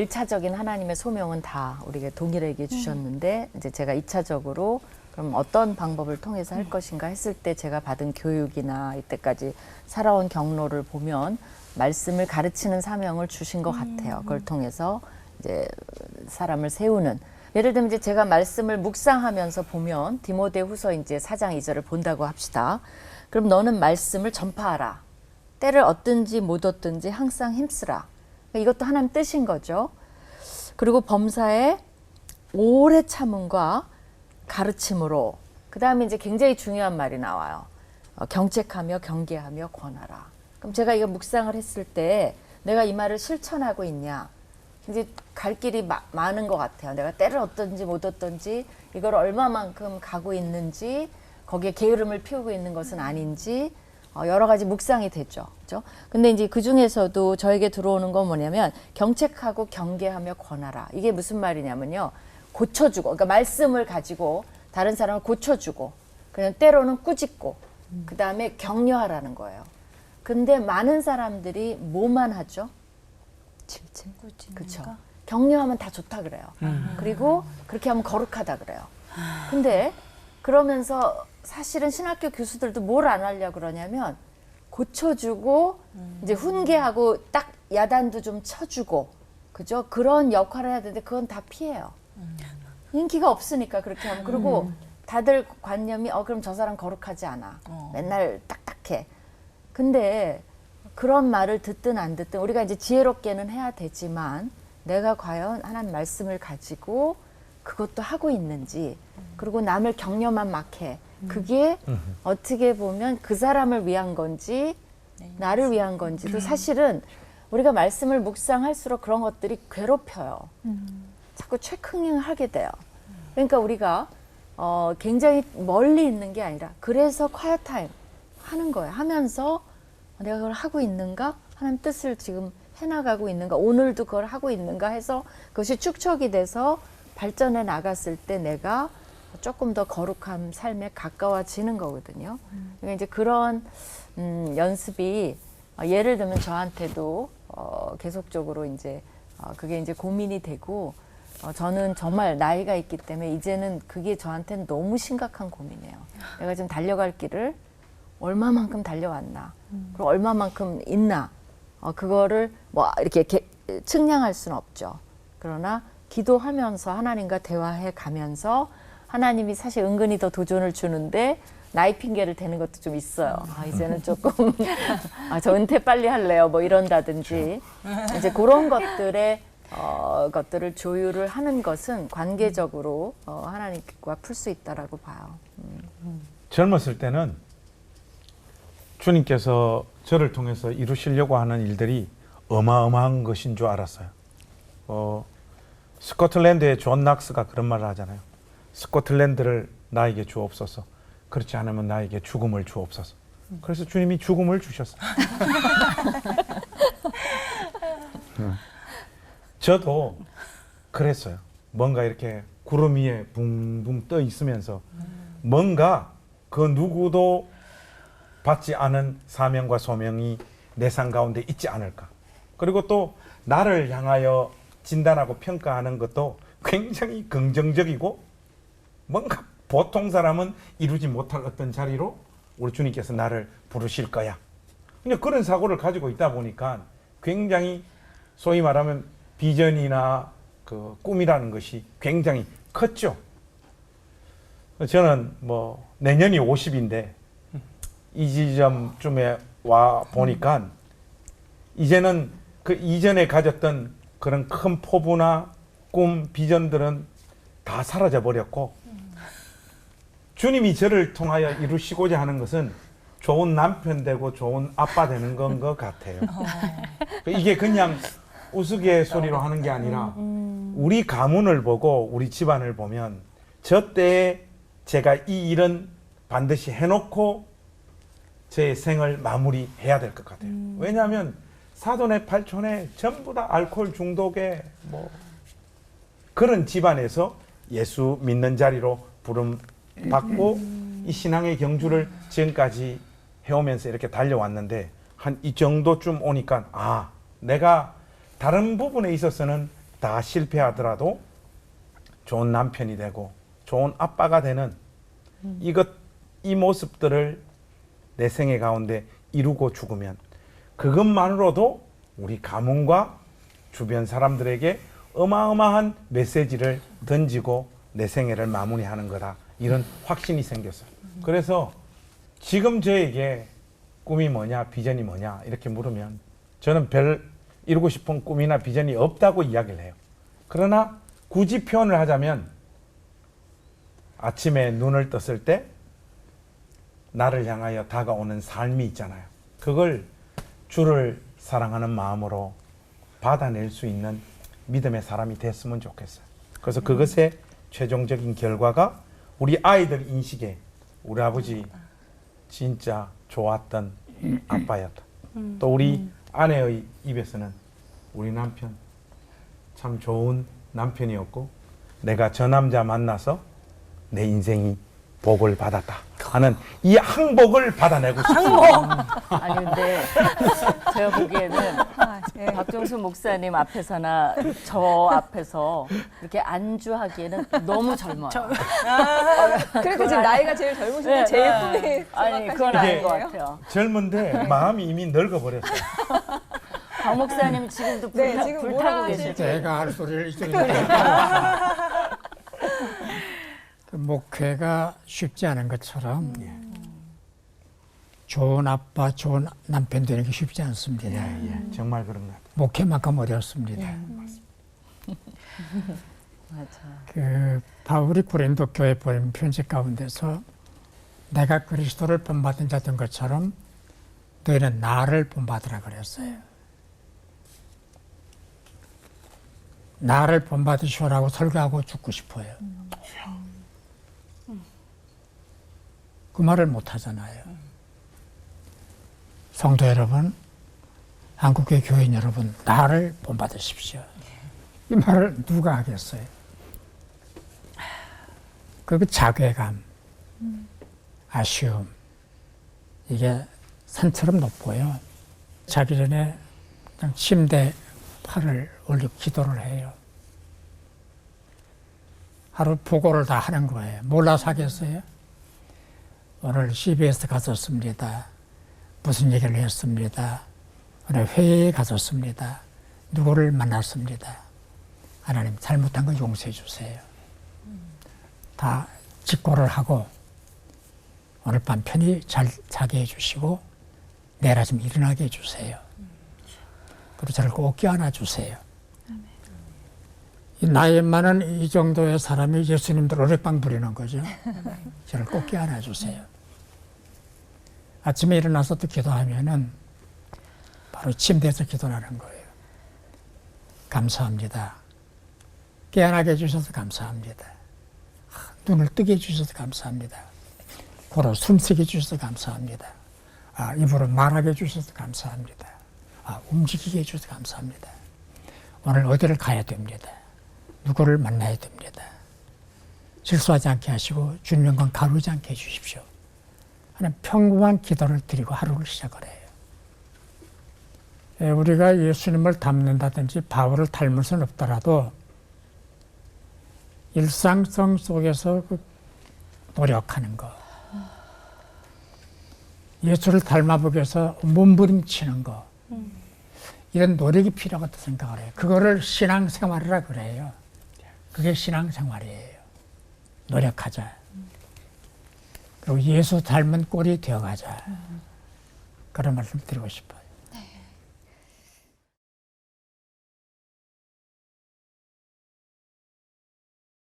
일차적인 하나님의 소명은 다 우리에게 동일하게 주셨는데 이제 제가 이차적으로 그럼 어떤 방법을 통해서 할 것인가 했을 때 제가 받은 교육이나 이때까지 살아온 경로를 보면 말씀을 가르치는 사명을 주신 것 같아요. 그걸 통해서 이제 사람을 세우는 예를 들면 이제 제가 말씀을 묵상하면서 보면 디모데 후서 이제 사장 2절을 본다고 합시다. 그럼 너는 말씀을 전파하라. 때를 얻든지 못 얻든지 항상 힘쓰라. 그러니까 이것도 하나님 뜻인 거죠. 그리고 범사에 오래 참음과 가르침으로 그 다음에 이제 굉장히 중요한 말이 나와요. 어, 경책하며 경계하며 권하라. 그럼 제가 이거 묵상을 했을 때 내가 이 말을 실천하고 있냐? 이제 갈 길이 마- 많은 것 같아요. 내가 때를 얻든지 못 얻든지 이걸 얼마만큼 가고 있는지 거기에 게으름을 피우고 있는 것은 아닌지 어, 여러 가지 묵상이 되죠. 그죠? 근데 이제 그 중에서도 저에게 들어오는 건 뭐냐면 경책하고 경계하며 권하라. 이게 무슨 말이냐면요. 고쳐주고, 그러니까 말씀을 가지고 다른 사람을 고쳐주고, 그냥 때로는 꾸짖고, 그 다음에 격려하라는 거예요. 근데 많은 사람들이 뭐만 하죠? 칠칠 그렇죠. 격려하면 다 좋다 그래요. 그리고 그렇게 하면 거룩하다 그래요. 근데 그러면서 사실은 신학교 교수들도 뭘 안 하려 그러냐면 고쳐주고 이제 훈계하고 딱 야단도 좀 쳐주고 그죠? 그런 역할을 해야 되는데 그건 다 피해요. 인기가 없으니까 그렇게 하면 그리고 다들 관념이 어 그럼 저 사람 거룩하지 않아. 맨날 딱딱해. 근데 그런 말을 듣든 안 듣든 우리가 이제 지혜롭게는 해야 되지만 내가 과연 하나님 말씀을 가지고 그것도 하고 있는지 그리고 남을 격려만 막 해. 그게 어떻게 보면 그 사람을 위한 건지 나를 위한 건지도 사실은 우리가 말씀을 묵상할수록 그런 것들이 괴롭혀요. 자꾸 체크닝 하게 돼요. 그러니까 우리가 어, 굉장히 멀리 있는 게 아니라 그래서 콰이어 타임 하는 거예요. 하면서 내가 그걸 하고 있는가? 하나님 뜻을 지금 해나가고 있는가? 오늘도 그걸 하고 있는가? 해서 그것이 축적이 돼서 발전해 나갔을 때 내가 조금 더 거룩한 삶에 가까워지는 거거든요. 그러니까 이제 그런 음, 연습이 어, 예를 들면 저한테도 어, 계속적으로 이제 어, 그게 이제 고민이 되고 어, 저는 정말 나이가 있기 때문에 이제는 그게 저한테는 너무 심각한 고민이에요. 내가 지금 달려갈 길을 얼마만큼 달려왔나, 그리고 얼마만큼 있나, 어, 그거를 뭐 이렇게 개- 측량할 수는 없죠. 그러나 기도하면서 하나님과 대화해 가면서 하나님이 사실 은근히 더 도전을 주는데 나이 핑계를 대는 것도 좀 있어요. 아, 이제는 조금 아, 저 은퇴 빨리 할래요. 뭐 이런다든지 이제 그런 것들의 어, 것들을 조율을 하는 것은 관계적으로 어, 하나님과 풀 수 있다라고 봐요. 젊었을 때는 주님께서 저를 통해서 이루시려고 하는 일들이 어마어마한 것인 줄 알았어요. 어, 스코틀랜드의 존 낙스가 그런 말을 하잖아요. 스코틀랜드를 나에게 주옵소서. 그렇지 않으면 나에게 죽음을 주옵소서. 그래서 주님이 죽음을 주셨어요. 음. 저도 그랬어요. 뭔가 이렇게 구름 위에 붕붕 떠 있으면서 뭔가 그 누구도 받지 않은 사명과 소명이 내 삶 가운데 있지 않을까. 그리고 또 나를 향하여 진단하고 평가하는 것도 굉장히 긍정적이고 뭔가 보통 사람은 이루지 못할 어떤 자리로 우리 주님께서 나를 부르실 거야. 근데 그런 사고를 가지고 있다 보니까 굉장히 소위 말하면 비전이나 그 꿈이라는 것이 굉장히 컸죠. 저는 뭐 내년이 50인데 이 지점쯤에 와 보니까 이제는 그 이전에 가졌던 그런 큰 포부나 꿈, 비전들은 다 사라져 버렸고 주님이 저를 통하여 이루시고자 하는 것은 좋은 남편 되고 좋은 아빠 되는 건 것 같아요. 이게 그냥 우스갯소리로 하는 게 아니라 우리 가문을 보고 우리 집안을 보면 저 때에 제가 이 일은 반드시 해놓고 제 생을 마무리해야 될 것 같아요. 왜냐하면 사돈의 팔촌에 전부 다 알코올 중독에 뭐 그런 집안에서 예수 믿는 자리로 부름 받고 이 신앙의 경주를 지금까지 해오면서 이렇게 달려왔는데 한 이 정도쯤 오니까 아 내가 다른 부분에 있어서는 다 실패하더라도 좋은 남편이 되고 좋은 아빠가 되는 이것 이 모습들을 내 생애 가운데 이루고 죽으면 그것만으로도 우리 가문과 주변 사람들에게 어마어마한 메시지를 던지고 내 생애를 마무리하는 거다 이런 확신이 생겼어요. 그래서 지금 저에게 꿈이 뭐냐 비전이 뭐냐 이렇게 물으면 저는 별 이루고 싶은 꿈이나 비전이 없다고 이야기를 해요. 그러나 굳이 표현을 하자면 아침에 눈을 떴을 때 나를 향하여 다가오는 삶이 있잖아요. 그걸 주를 사랑하는 마음으로 받아낼 수 있는 믿음의 사람이 됐으면 좋겠어요. 그래서 그것의 최종적인 결과가 우리 아이들 인식에 우리 아버지 진짜 좋았던 아빠였다. 또 우리 아내의 입에서는 우리 남편 참 좋은 남편이었고 내가 저 남자 만나서 내 인생이 복을 받았다 하는 이 항복을 받아내고 싶습니다. 아니 근데 제가 보기에는 아, 예. 박종수 목사님 앞에서나 저 앞에서 이렇게 안주하기에는 너무 젊어요. 그래도 지금 나이가 제일 젊으신데 네, 제일 네. 꿈이 아니 그건 아닌 것? 같아요. 젊은데 마음이 이미 늙어버렸어요. 박 목사님 지금도 네, 불타, 지금 불타고. 거예요. 제가 할 소리를 이쪽에 그 목회가 쉽지 않은 것처럼 좋은 아빠, 좋은 남편 되는 게 쉽지 않습니다. 예, 정말 그런 것 같아요. 목회만큼 어렵습니다. 맞아. 그 바울이 고린도 교회 보낸 편지 가운데서 내가 그리스도를 본받은 자된 것처럼 너희는 나를 본받으라 그랬어요. 나를 본받으시오라고 설교하고 죽고 싶어요. 그 말을 못 하잖아요. 성도 여러분, 한국의 교인 여러분, 나를 본받으십시오. 이 말을 누가 하겠어요? 그 자괴감, 아쉬움, 이게 산처럼 높고요. 자기 전에 그냥 침대 팔을 올리고 기도를 해요. 하루 보고를 다 하는 거예요. 몰라서 하겠어요? 오늘 CBS 갔었습니다. 무슨 얘기를 했습니다. 회의에 갔었습니다. 누구를 만났습니다. 하나님 잘못한 거 용서해 주세요. 다 직고를 하고 오늘 밤 편히 잘 자게 해주시고 내일 아침 일어나게 해주세요. 그리고 저를 꼭 껴안아 주세요. 이 나이 많은 이 정도의 사람이 예수님들 오랫밤 부리는 거죠. 저를 꼭 껴안아 주세요. 아침에 일어나서 또 기도하면은 바로 침대에서 기도하는 거예요. 감사합니다. 깨어나게 해주셔서 감사합니다. 아, 눈을 뜨게 해주셔서 감사합니다. 코로 숨쉬게 해주셔서 감사합니다. 아, 입으로 말하게 해주셔서 감사합니다. 아, 움직이게 해주셔서 감사합니다. 오늘 어디를 가야 됩니다. 누구를 만나야 됩니다. 실수하지 않게 하시고 주님과 가루지 않게 해주십시오. 하는 평범한 기도를 드리고 하루를 시작을 해요. 예, 우리가 예수님을 닮는다든지 바울을 닮을 수는 없더라도 일상성 속에서 그 노력하는 거. 예수를 닮아보기 위해서 몸부림치는 거. 이런 노력이 필요하다고 생각을 해요. 그거를 신앙생활이라 그래요. 그게 신앙생활이에요. 노력하자. 그리고 예수 닮은 꼴이 되어가자. 그런 말씀 드리고 싶어요.